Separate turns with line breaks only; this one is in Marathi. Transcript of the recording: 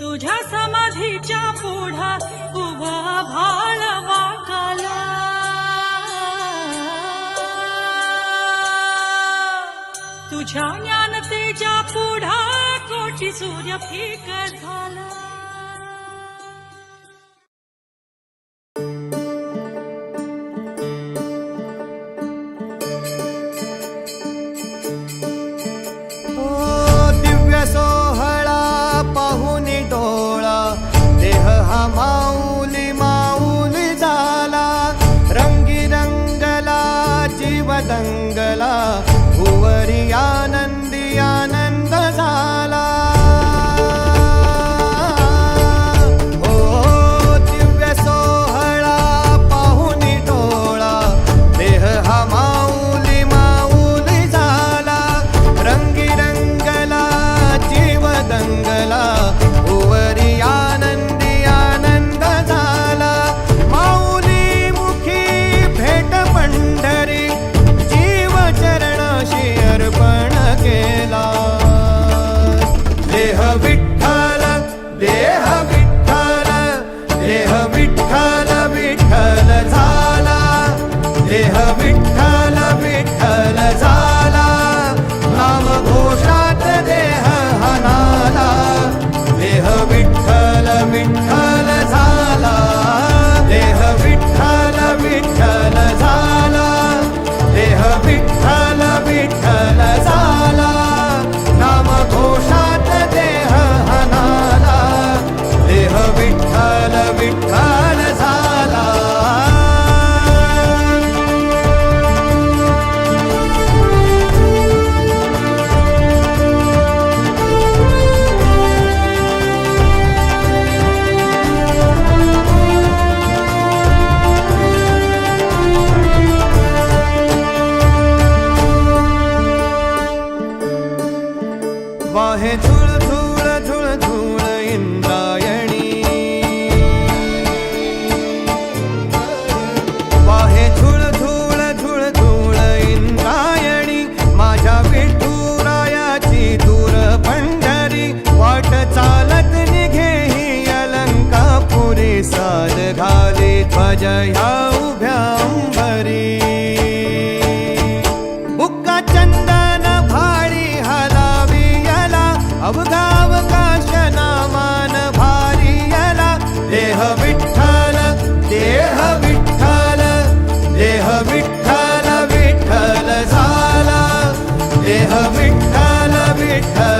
तुझ्या समाधीच्या पुढा उभा भाळवा काला. तुझ्या ज्ञानतेच्या पुढा कोटी सूर्य फिकर झाला.
victory. वाहे धुल धूल ध धूरैन् ध्वज ह्या उभ्या अंबरी. बुक्का चंदन भारी हलावी याला अवघावकाश नामान भारी याला. देह विठ्ठल देह विठ्ठल देह विठ्ठल विठ्ठल झाला. देह विठ्ठल विठ्ठल